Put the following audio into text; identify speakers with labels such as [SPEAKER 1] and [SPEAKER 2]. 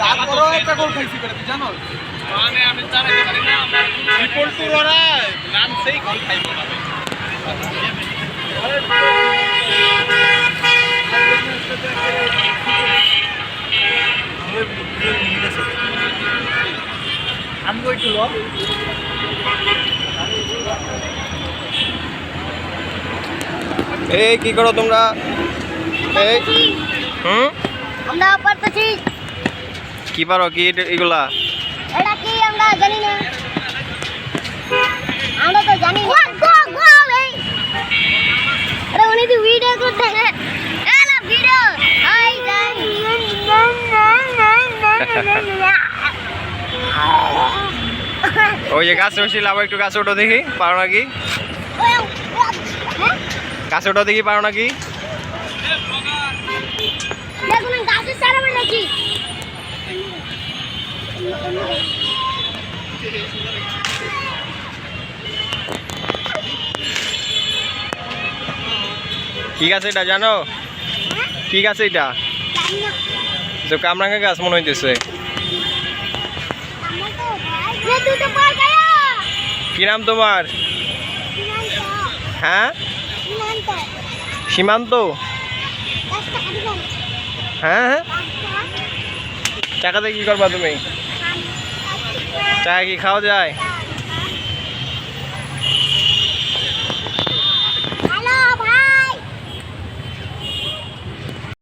[SPEAKER 1] তারপরেও একটা গোল খাইছি করে তুই জানো
[SPEAKER 2] মানে আমি জানাতে পারি না আমার রিপোর্টুর ওরা নামছেই গোল খাইব না।
[SPEAKER 1] আমি কইছিল
[SPEAKER 3] এই কি করো তোমরা? এই হুম?
[SPEAKER 4] আমরা পারতেছি
[SPEAKER 3] কি পারো কি এগুলা?
[SPEAKER 4] এটা কি আমরা জানি না। আমরা তো জানি না। এই। আরে উনি তো ভিডিও করতে হ্যাঁ না ভিডিও হাই
[SPEAKER 3] ওই যে গাছে বসে আবার একটু গাছে ওঠো দেখি পারো নাকি? গাছে ওঠো দেখি পারো নাকি? কি গাছ এটা জানো? কি গাছ এটা? তো কামরাঙ্গা গাছ মনে হইতেছে। কি নাম তোমার? হ্যাঁ? সীমান্ত? হ্যাঁ হ্যাঁ। টাকাতে কি করবা তুমি? টাকা কি খাওয়া যায়